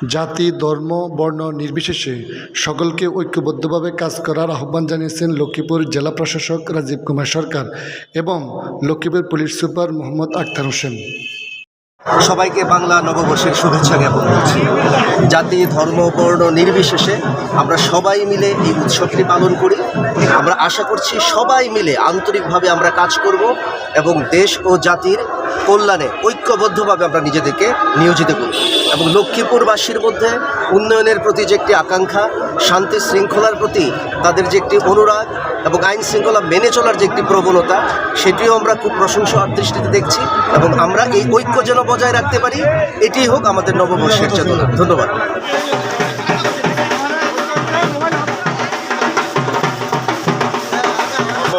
জাতি, ধর্ম, বর্ণ নির্বিশেষে সকলকে ঐক্যবদ্ধভাবে কাজ করার আহ্বান জানিয়েছেন লক্ষ্মীপুর জেলা প্রশাসক রাজীব কুমার সরকার এবং লক্ষ্মীপুর পুলিশ সুপার মোহাম্মদ আক্তার হোসেন। সবাইকে বাংলা নববর্ষের শুভেচ্ছা জ্ঞাপন করছি। জাতি, ধর্ম, বর্ণ নির্বিশেষে আমরা সবাই মিলে এই উৎসবটি পালন করি। আমরা আশা করছি সবাই মিলে আন্তরিকভাবে আমরা কাজ করব এবং দেশ ও জাতির কল্যাণে ঐক্যবদ্ধভাবে আমরা নিজেদেরকে নিয়োজিত করব। এবং লক্ষ্মীপুরবাসীর মধ্যে উন্নয়নের প্রতি যে একটি আকাঙ্ক্ষা, শান্তি শৃঙ্খলার প্রতি তাদের যে একটি অনুরাগ এবং আইন শৃঙ্খলা মেনে চলার যে একটি প্রবণতা, সেটিও আমরা খুব প্রশংসার দৃষ্টিতে দেখছি এবং আমরা এই ঐক্য যেন বজায় রাখতে পারি এটি হোক আমাদের নববর্ষের চেতনা। ধন্যবাদ।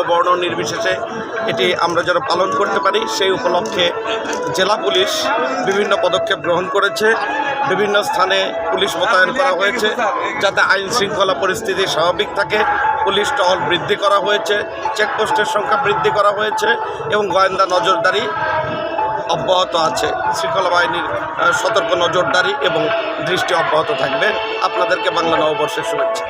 বর্ণ নির্বিশেষে এটি আমরা যেন পালন করতে পারি, সেই উপলক্ষে জেলা পুলিশ বিভিন্ন পদক্ষেপ গ্রহণ করেছে। বিভিন্ন স্থানে পুলিশ মোতায়েন করা হয়েছে যাতে আইন শৃঙ্খলা পরিস্থিতি স্বাভাবিক থাকে। পুলিশ টহল বৃদ্ধি করা হয়েছে, চেকপোস্টের সংখ্যা বৃদ্ধি করা হয়েছে এবং গোয়েন্দা নজরদারি অব্যাহত আছে। শৃঙ্খলা বাহিনীর সতর্ক নজরদারি এবং দৃষ্টি অব্যাহত থাকবে। আপনাদেরকে বাংলা নববর্ষের শুভেচ্ছা।